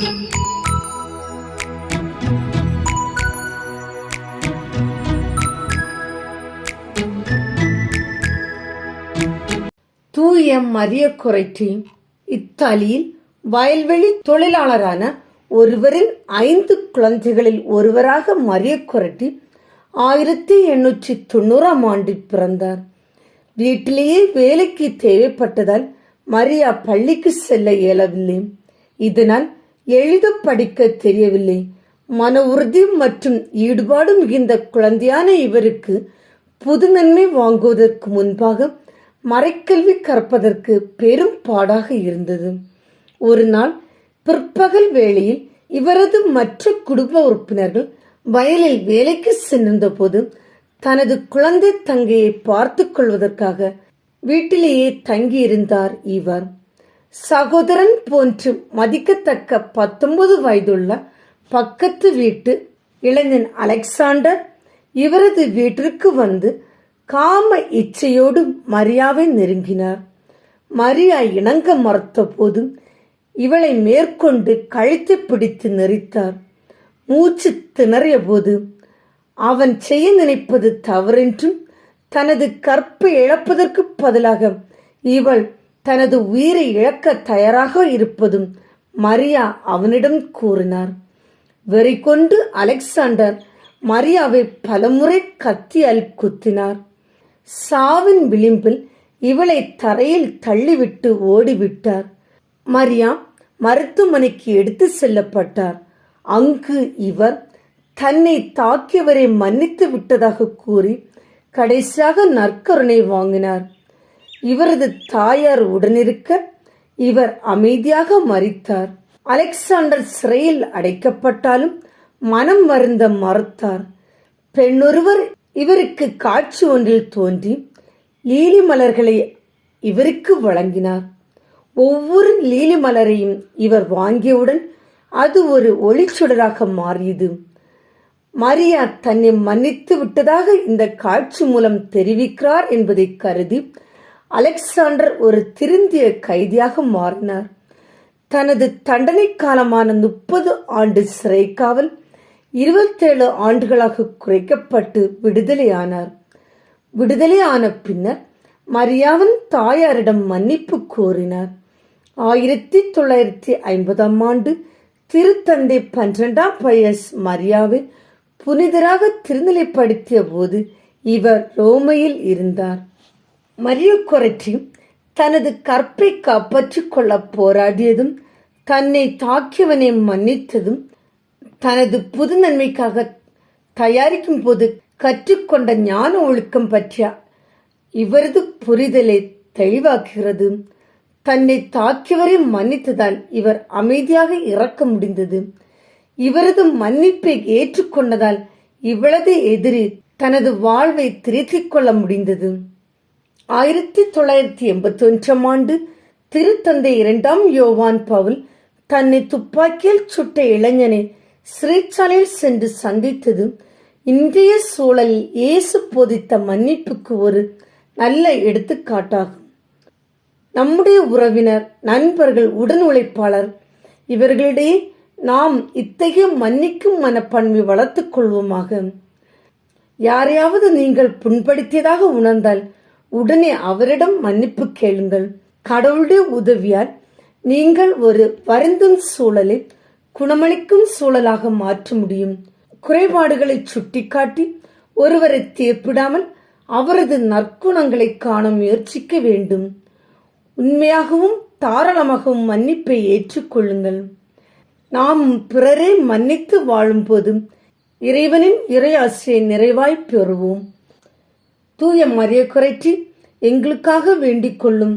தூய மரிய குறைற்றி இத்தாலியில் வயல்வெளி தொழிலாளரான ஒருவரின் ஐந்து குழந்தைகளில் ஒருவராக மரிய குரட்டி ஆயிரத்தி எண்ணூற்றி தொண்ணூறாம் ஆண்டில் பிறந்தார். வீட்டிலேயே வேலைக்கு தேவைப்பட்டதால் மரியா பள்ளிக்கு செல்ல இயலவில்லை. இதனால் எழுத படிக்க தெரியவில்லை. மன உறுதி மற்றும் ஈடுபாடு மிகுந்த குழந்தையான இவருக்கு புது நன்மை வாங்குவதற்கு முன்பாக மறைக்கல்வி கற்பதற்கு பெரும் பாடாக இருந்தது. ஒரு நாள் பிற்பகல் வேளையில் இவரது மற்ற குடும்ப உறுப்பினர்கள் வயலில் வேலைக்கு சென்றிருந்த போது தனது குழந்தை தங்கையை பார்த்து கொள்வதற்காக வீட்டிலேயே தங்கியிருந்தார் இவர். சகோதரன் போன்று மதிக்கத்தக்க பத்தொன்பது வயதுள்ள பக்கத்து வீட்டு இளைஞன் அலெக்சாண்டர் இவரது வீட்டிற்கு வந்து காம இச்சையோடு மரியாவை நெருங்கினார். மரியா இணங்க மறுத்த போதும் இவளை மேற்கொண்டு கழுத்தை பிடித்து நெறித்தார் மூச்சு திணறிய போது அவன் செய்ய நினைப்பது தவறென்றும் தனது கற்பை இழப்பதற்கு பதிலாக இவள் தனது உயிரை இழக்க தயாராக இருப்பதும் மரியா அவனிடம் கூறினார். வெறி கொண்டு அலெக்சாண்டர் மரியாவை பலமுறை கத்தியால் குத்தினார் சாவின் விளிம்பில் இவளை தரையில் தள்ளிவிட்டு ஓடிவிட்டார். மரியா மருத்துவமனைக்கு எடுத்து செல்லப்பட்டார். அங்கு இவர் தன்னை தாக்கியவரை மன்னித்து விட்டதாக கூறி கடைசியாக நற்கருணை வாங்கினார். இவரது தாயார் உடனிருக்க இவர் அமைதியாக மறித்தார். அலெக்சாண்டர் சிறையில் அடைக்கப்பட்டாலும் மனம் வருந்த மறுத்தார். பெண்ணொருவர் இவருக்கு காட்சி ஒன்றில் தோன்றி லீலி மலர்களை இவருக்கு வழங்கினார். ஒவ்வொரு லீலி மலரையும் இவர் வாங்கியவுடன் அது ஒரு ஒளிச்சுடராக மாறியது. மரியா தன்னை மன்னித்து விட்டதாக இந்த காட்சி மூலம் தெரிவிக்கிறார் என்பதை கருதி அலெக்சாண்டர் ஒரு திருந்திய கைதியாக மாறினார். தனது தண்டனை காலமான முப்பது ஆண்டு சிறை காவல் இருபத்தேழு ஆண்டுகளாக குறைக்கப்பட்டு விடுதலையானார். விடுதலையான பின்னர் மரியாவின் தாயாரிடம் மன்னிப்பு கோரினார். ஆயிரத்தி தொள்ளாயிரத்தி ஐம்பதாம் ஆண்டு திருத்தந்தை பன்னிரெண்டாம் பயஸ் மரியாவை புனிதராக திருநிலைப்படுத்திய போது இவர் ரோமையில் இருந்தார். மரிய தனது கற்பை காப்பாற்றிக் கொள்ள போராடியதும் தன்னை தாக்கியவனை மன்னித்ததும் தனது புது நன்மைக்காக தயாரிக்கும் போது கற்றுக்கொண்ட ஞான ஒழுக்கம் பற்றிய இவரது புரிதலை தெளிவாக்குகிறது. தன்னை தாக்கியவரை மன்னித்ததால் இவர் அமைதியாக இறக்க முடிந்தது. இவரது மன்னிப்பை ஏற்றுக்கொண்டதால் இவளது எதிரி தனது வாழ்வை திருத்திக் கொள்ள முடிந்தது. ஆயிரத்தி தொள்ளாயிரத்தி எண்பத்தி ஒன்றாம் ஆண்டு திருத்தந்தை இரண்டாம் யோவான் பவுல் தன்னை துப்பாக்கியில் சுட்ட இளைஞனை சிறைச்சாலையில் சென்று சந்தித்தது. இன்றைய சூழலில் இயேசு போதித்த மன்னிப்புக்கு ஒரு நல்ல எடுத்துக்காட்டாகும். நம்முடைய உறவினர் நண்பர்கள் உடன் உழைப்பாளர் இவர்களிடையே நாம் இத்தகைய மன்னிக்கும் மனப்பான்மை வளர்த்துக் கொள்வோமாக. யாரையாவது நீங்கள் புண்படுத்தியதாக உணர்ந்தால் உடனே அவரிடம் மன்னிப்பு கேளுங்கள். கடவுளுடைய உதவியால் நீங்கள் ஒரு வருந்தும் சூழலை குணமளிக்கும் சூழலாக மாற்ற முடியும். குறைபாடுகளை சுட்டிக்காட்டி ஒருவரை தீர்ப்பிடாமல் அவரது நற்குணங்களை காண முயற்சிக்க வேண்டும். உண்மையாகவும் தாராளமாகவும் மன்னிப்பை ஏற்றுக்கொள்ளுங்கள். நாம் பிறரை மன்னித்து வாழும்போதும் இறைவனின் இறையாசியை நிறைவாய் பெறுவோம். தூய மரிய குறைச்சி எங்களுக்காக வேண்டிக் கொள்ளும்.